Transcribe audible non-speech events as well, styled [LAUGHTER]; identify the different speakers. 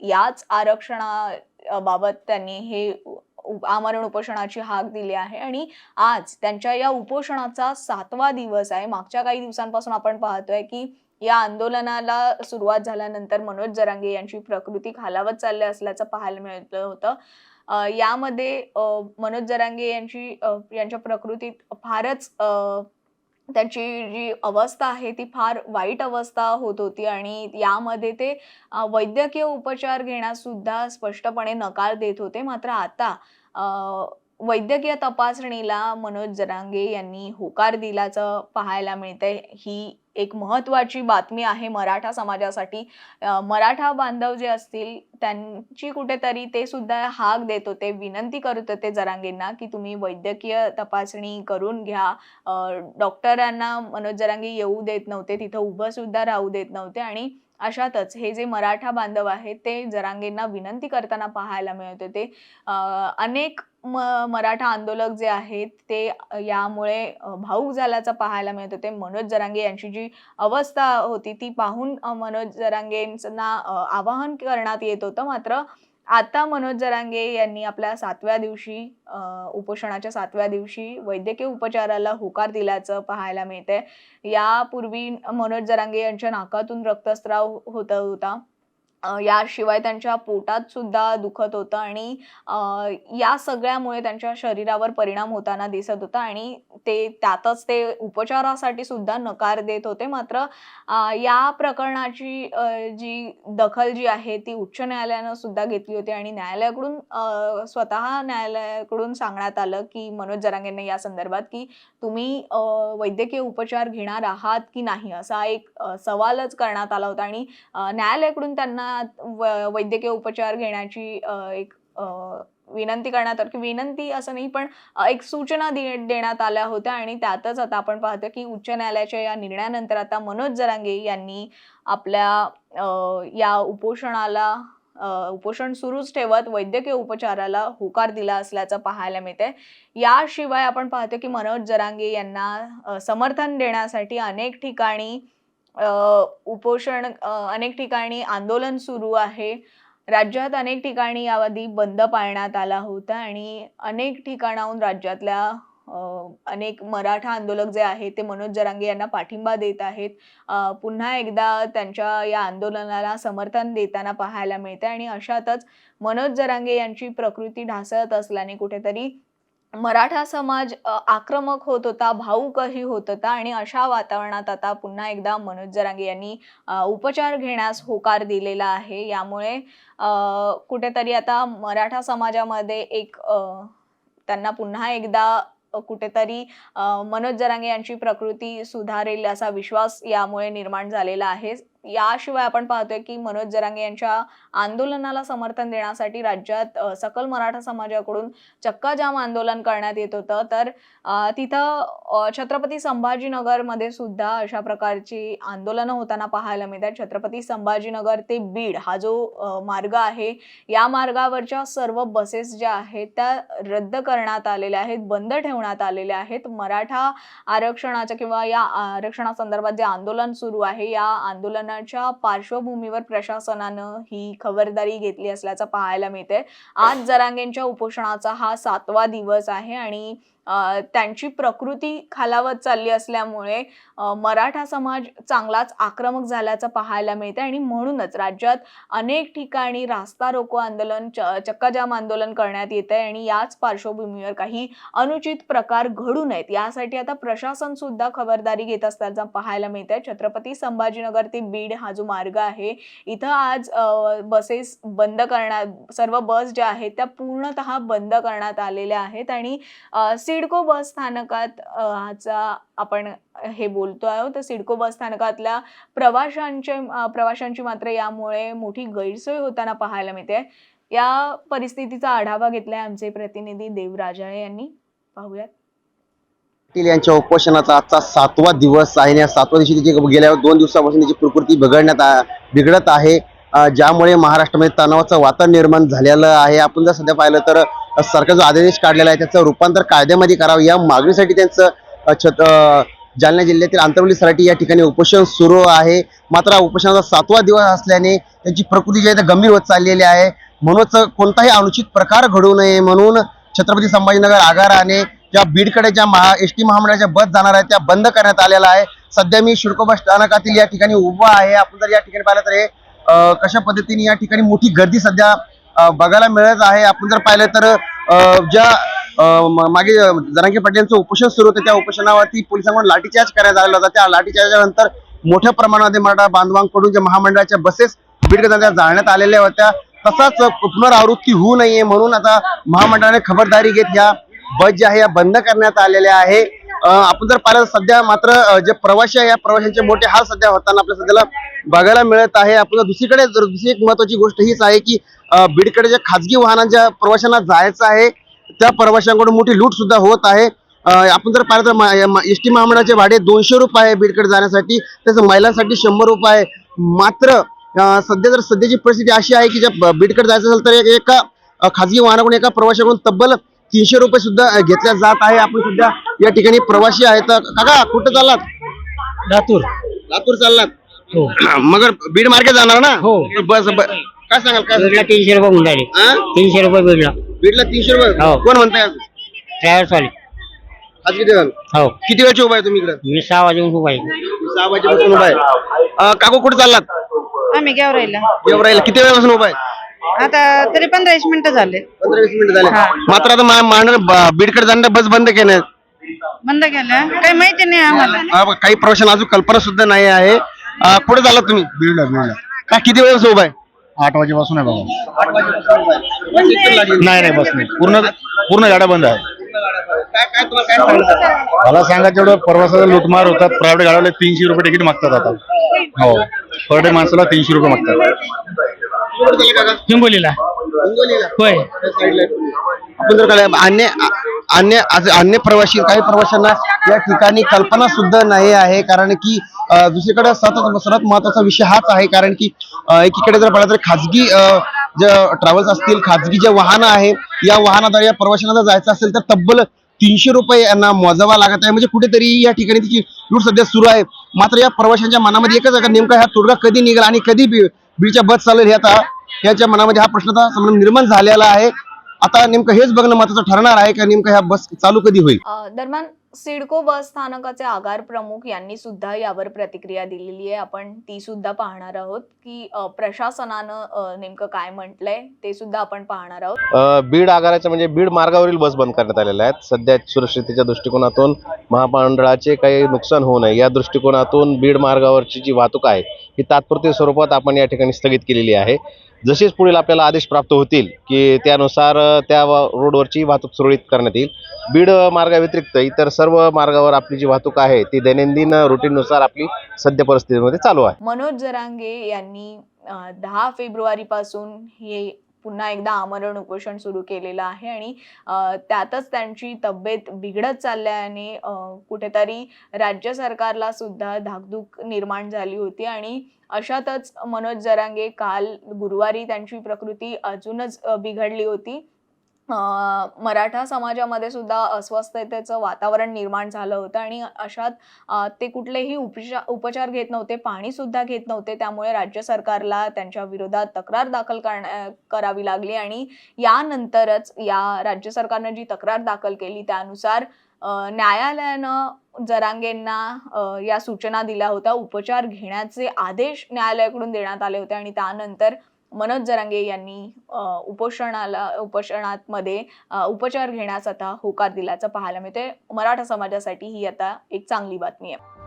Speaker 1: याच आरक्षणाबाबत त्यांनी हे आमरण उपोषणाची हाक दिली आहे. आणि आज त्यांच्या या उपोषणाचा सातवा दिवस आहे. मागच्या काही दिवसांपासून आपण पाहतोय की या आंदोलनाला सुरुवात झाल्यानंतर मनोज जरांगे यांची प्रकृती खालावत चालली असल्याचं पाहायला मिळतं होतं. यामध्ये मनोज जरांगे यांची यांच्या प्रकृतीत फारच त्याची जी अवस्था आहे ती फार वाईट अवस्था होत होती आणि यामध्ये ते वैद्यकीय उपचार घेण्यास सुद्धा स्पष्टपणे नकार देत होते. मात्र आता वैद्यकीय तपासणीला मनोज जरांगे यांनी होकार दिल्याचं पाहायला मिळतंय. ही एक महत्वाची बातमी आहे मराठा समाजासाठी. मराठा बांधव जे असतील त्यांची कुठेतरी ते सुद्धा हाक देत होते विनंती करत होते जरांगेंना की तुम्ही वैद्यकीय तपासणी करून घ्या. डॉक्टरांना मनोज जरांगे येऊ देत नव्हते तिथं उभं सुद्धा राहू देत नव्हते आणि अशातच हे जे मराठा बांधव आहेत ते जरांगेंना विनंती करताना पाहायला मिळत होते. अनेक म मराठा आंदोलक जे आहेत ते यामुळे भाऊक झाल्याचं पाहायला मिळत. होते मनोज जरांगे यांची जी अवस्था होती ती पाहून मनोज जरांगेंना आवाहन करण्यात येत होतं. मात्र आता मनोज जरांगे यांनी आपल्या सातव्या दिवशी उपोषणाच्या सातव्या दिवशी वैद्यकीय उपचाराला होकार दिल्याचं पाहायला मिळतंय. यापूर्वी मनोज जरांगे यांच्या नाकातून रक्तस्राव होत होता. याशिवाय त्यांच्या पोटात सुद्धा दुखत होतं आणि या सगळ्यामुळे त्यांच्या शरीरावर परिणाम होताना दिसत होता आणि ते त्यातच ते उपचारासाठी सुद्धा नकार देत होते. मात्र या प्रकरणाची जी दखल जी आहे ती उच्च न्यायालयानं सुद्धा घेतली होती आणि न्यायालयाकडून स्वतः न्यायालयाकडून सांगण्यात आलं की मनोज जरांगेंना या संदर्भात की तुम्ही वैद्यकीय उपचार घेणार आहात की नाही? असा एक सवालच करण्यात आला होता आणि न्यायालयाकडून त्यांना व- वैद्यकीय उपचार घेण्याची एक विनंती करण्यात आली. की विनंती असं नाही पण एक सूचना दे देण्यात आल्या होत्या आणि त्यातच आता आपण पाहतो की उच्च न्यायालयाच्या या निर्णयानंतर आता मनोज जरांगे यांनी आपल्या या उपोषणाला उपोषण सुरूच ठेवत वैद्यकीय उपचाराला होकार दिला असल्याचं पाहायला मिळते याशिवाय आपण पाहतो की मनोज जरांगे यांना समर्थन देण्यासाठी अनेक ठिकाणी उपोषण अनेक ठिकाणी आंदोलन सुरू आहे. राज्यात अनेक ठिकाणी याआधी बंद पाळण्यात आला होता आणि अनेक ठिकाणाहून राज्यातल्या अनेक मराठा आंदोलक जे आहेत ते मनोज जरांगे यांना पाठिंबा देत आहेत. पुन्हा एकदा त्यांच्या या आंदोलनाला समर्थन देताना पाहायला मिळते आणि अशातच मनोज जरांगे यांची प्रकृती ढासळत असल्याने कुठेतरी मराठा समाज आक्रमक होत होता भाऊकही होत होता आणि अशा वातावरणात आता पुन्हा एकदा मनोज जरांगे यांनी उपचार घेण्यास होकार दिलेला आहे. यामुळे कुठेतरी आता मराठा समाजामध्ये एक त्यांना पुन्हा एकदा कुठेतरी मनोज जरांगे यांची प्रकृती सुधारेल असा विश्वास यामुळे निर्माण झालेला आहे. याशिवाय आपण पाहतोय की मनोज जरांगे यांच्या आंदोलनाला समर्थन देण्यासाठी राज्यात सकल मराठा समाजाकडून चक्काजाम आंदोलन करण्यात येत होतं. तर तिथं छत्रपती संभाजीनगरमध्ये सुद्धा अशा प्रकारची आंदोलनं होताना पाहायला मिळतात. छत्रपती संभाजीनगर ते बीड हा जो मार्ग आहे या मार्गावरच्या सर्व बसेस ज्या आहेत त्या रद्द करण्यात आलेल्या आहेत बंद ठेवण्यात आलेल्या आहेत. मराठा आरक्षणाच्या किंवा या आरक्षणासंदर्भात जे आंदोलन सुरू आहे या आंदोलन आंदोलनाच्या पार्श्वभूमीवर प्रशासनानं ही खबरदारी घेतली असल्याचं पाहायला मिळते आज जरांगेंच्या उपोषणाचा हा सातवा दिवस आहे आणि त्यांची प्रकृती खालावत चालली असल्यामुळे मराठा समाज चांगलाच आक्रमक झाल्याचं पाहायला मिळते आणि म्हणूनच राज्यात अनेक ठिकाणी रास्ता रोको आंदोलन च- चक्काजाम आंदोलन करण्यात येत आहे आणि याच पार्श्वभूमीवर काही अनुचित प्रकार घडू नयेत. यासाठी आता प्रशासन सुद्धा खबरदारी घेत असल्याचं पाहायला मिळत आहे छत्रपती संभाजीनगर ते बीड हा जो मार्ग आहे इथं आज बसेस बंद करण्यात सर्व बस ज्या आहेत त्या पूर्णतः बंद करण्यात आलेल्या आहेत. आणि सी सिडको बस स्थानकात चा आपण हे बोलतो आहोत. तर सिडको बस स्थानकातल्या प्रवाशांचे प्रवाशांची मात्र यामुळे मोठी गैरसोय होताना पाहायला मिळते. या परिस्थितीचा आढावा घेतलाय आमचे प्रतिनिधी देव राजाळे यांनी. पाहूयात.
Speaker 2: पाटील यांच्या उपोषणाचा आजचा सातवा दिवस आहे आणि या सातव्या दिवशी तिची गेल्या दोन दिवसापासून त्याची प्रकृती बिघडण्यात बिघडत आहे. ज्यामुळे महाराष्ट्रामध्ये तणावाचं वातावरण निर्माण झालेलं आहे. आपण जर सध्या पाहिलं तर सरकार जो आदेश काढलेला आहे त्याचं रूपांतर कायद्यामध्ये करावं. या मागणीसाठी त्यांचं छत जालना जिल्ह्यातील आंतरवली सराटी या ठिकाणी उपोषण सुरू आहे. मात्र उपोषणाचा सातवा दिवस असल्याने त्यांची प्रकृती जी आहे ती गंभीर होत चाललेली आहे. म्हणूनच कोणताही अनुचित प्रकार घडू नये म्हणून छत्रपती संभाजीनगर आगाराने ज्या बीडकडे ज्या महा एस टी महामंडळाच्या बस जाणार आहेत त्या बंद करण्यात आलेल्या आहे सध्या मी शिडको बस स्थानकातील या ठिकाणी उभा आहे. आपण जर या ठिकाणी पाहिलं तर हे कशा पद्धतीने या ठिकाणी मोठी गर्दी सध्या बघायला मिळत आहे. आपण जर पाहिलं तर ज्या मागे अं, जरांगे पाटील उपोषण सुरू होतं त्या उपोषणावरती पोलिसांकडून लाठीचार्ज करण्यात आलेला होता. त्या लाठीचार्जानंतर मोठ्या प्रमाणामध्ये मराठा बांधवांकडून ज्या महामंडळाच्या बसेस बीडकडे जाळण्यात आलेल्या होत्या. तसाच पुनरावृत्ती होऊ नये म्हणून आता महामंडळाने खबरदारी घेत या बस ज्या आहे या बंद करण्यात आलेल्या आहे आपण जर पाहिलं सध्या मात्र जे प्रवासी आहे या प्रवाशांचे मोठे हाल सध्या होताना आपल्या सध्याला बघायला मिळत आहे. आपण जर दुसरीकडे जर दुसरी एक महत्वाची गोष्ट हीच आहे की बीडकडे ज्या खाजगी वाहनांच्या प्रवाशांना जायचं आहे त्या प्रवाशांकडून मोठी लूट सुद्धा होत आहे. आपण जर पाहिलं तर एस टी महामंडळाचे भाडे दोनशे रुपये आहे बीडकडे जाण्यासाठी. तसं महिलांसाठी शंभर रुपये आहे. मात्र सध्या जर सध्याची परिस्थिती अशी आहे की ज्या बीडकडे जायचं असेल तर एक- एका खाजगी वाहनाकडून एका प्रवाशाकडून तब्बल तीनशे रुपये सुद्धा घेतल्या जात आहे. आपण सध्या या ठिकाणी प्रवासी आहेत. काका कुठं चाललात?
Speaker 3: लातूर.
Speaker 2: लातूर चाललात.
Speaker 3: हो. [CLEARS THROAT]
Speaker 2: मगर बीड मार्गे जाणार ना?
Speaker 3: हो.
Speaker 2: बस ब- काय सांगाल? काय
Speaker 3: बीडला तीनशे रुपये होऊन राहिले
Speaker 2: हा?
Speaker 3: तीनशे रुपये बीडला.
Speaker 2: बीडला तीनशे रुपये?
Speaker 3: हो.
Speaker 2: कोण म्हणताय
Speaker 3: ट्रॅव्हल्स वाले
Speaker 2: खाजगी देवाल
Speaker 3: हो.
Speaker 2: किती वेळची उभा आहे तुम्ही इकडे?
Speaker 3: मी सहा वाजून खूप आहे.
Speaker 2: सहा वाजेपासून उभा आहे. अं, काकू कुठे चाललात?
Speaker 4: आम्ही गेवराईला.
Speaker 2: एवढं राहिलं किती वेळापासून उभा आहे?
Speaker 4: आता तरी पंधरा वीस मिनिटं झाले.
Speaker 2: पंधरा वीस मिनिटं झाले. मात्र आता मा- मांडर ब- बीडकडे जाणं बस बंद केल्या
Speaker 4: बंद केल्या काही माहिती नाही आम्हाला.
Speaker 2: अं, काही प्रवाशांना अजून कल्पना सुद्धा नाही आहे. अं, कुठे चाललात तुम्ही?
Speaker 5: बीडला बीडला.
Speaker 2: का किती वेळापासून उभा आहे?
Speaker 5: आठ वाजेपासून आहे बघा. नाही नाही बस नाही. पूर्ण पूर्ण गाड्या बंद आहे
Speaker 2: काय काय तुला काय सांगितलं
Speaker 5: मला सांगा तेवढं प्रवासाचा लुटमार होतात. प्रायव्हेट गाड्याला तीनशे रुपये तिकीट मागतात आता. हो. पर डे माणसाला तीनशे रुपये मागतात?
Speaker 3: हिंगोलीला? होय.
Speaker 2: आपण जर अन्य अन्य अन्य प्रवासी काही प्रवाशांना या ठिकाणी कल्पना सुद्धा नाही आहे. कारण की दुसरीकडे सतत सर्वात महत्त्वाचा विषय हाच आहे. कारण की एकीकडे जर पाहिलं तर खाजगी अं, जे ट्रॅव्हल्स असतील खाजगी जे वाहनं आहे या वाहनाद्वारे या प्रवाशांना जर जायचं असेल तर तब्बल तीनशे रुपये यांना मोजावा लागत आहे. म्हणजे कुठेतरी या ठिकाणी तिची लूट सध्या सुरू आहे. मात्र या प्रवाशांच्या मनामध्ये एकच नेमका हा तोडगा कधी निघेल आणि कधी बीडच्या बस चालेल हे आता. याच्या मनामध्ये हा प्रश्न आता संभ्रम निर्माण झालेला आहे. आता नेमकं हेच बघणं महत्वाचं ठरणार आहे का नेमकं ह्या बस चालू कधी होईल?
Speaker 1: दरम्यान सिडको बस स्थानकाचे आगार प्रमुख यांनी सुद्धा यावर प्रतिक्रिया दिलेली आहे. आपण ती सुद्धा पाहणार आहोत की प्रशासनानं नेमकं काय म्हटलंय ते सुद्धा आपण पाहणार आहोत.
Speaker 6: बीड आगाराच्या म्हणजे बीड मार्गावरील बस बंद करण्यात आलेल्या आहेत. सध्या सुरक्षिततेच्या दृष्टिकोनातून महामंडळाचे काही नुकसान होऊ नये. या दृष्टिकोनातून बीड मार्गावरची जी वाहतूक आहे ही तात्पुरती स्वरूपात आपण या ठिकाणी स्थगित केलेली आहे. जसेच पुढील आपल्याला आदेश प्राप्त होतील की त्यानुसार त्या रोडवरची वाहतूक सुरळीत करण्यात येईल. बीड मार्गाव्यतिरिक्त इतर सर्व मार्गावर आपली जी वाहतूक आहे ती दैनंदिन रुटीननुसार आपली सद्य परिस्थितीमध्ये चालू आहे.
Speaker 1: मनोज जरांगे यांनी दहा फेब्रुवारी पासून हे पुन्हा एकदा आमरण उपोषण सुरू केलेलं आहे आणि त्यातच त्यांची तब्येत बिघडत चालल्याने कुठेतरी राज्य सरकारला सुद्धा धाकधूक निर्माण झाली होती आणि अशातच मनोज जरांगे काल गुरुवारी त्यांची प्रकृती अजूनच बिघडली होती. मराठा समाजामध्ये सुद्धा अस्वस्थतेचं वातावरण निर्माण झालं होतं आणि अशात ते कुठलेही उपचार उपचार घेत नव्हते पाणीसुद्धा घेत नव्हते. त्यामुळे राज्य सरकारला त्यांच्या विरोधात तक्रार दाखल करण्या करावी लागली आणि यानंतरच या राज्य सरकारनं जी तक्रार दाखल केली त्यानुसार न्यायालयानं जरांगेंना या सूचना दिल्या होत्या. उपचार घेण्याचे आदेश न्यायालयाकडून देण्यात आले होते आणि त्यानंतर मनोज जरांगे यांनी उपोषणाला उपोषणात मध्ये उपचार घेण्यास आता होकार दिल्याचं पाहायला मिळते मराठा समाजासाठी ही आता एक चांगली बातमी आहे.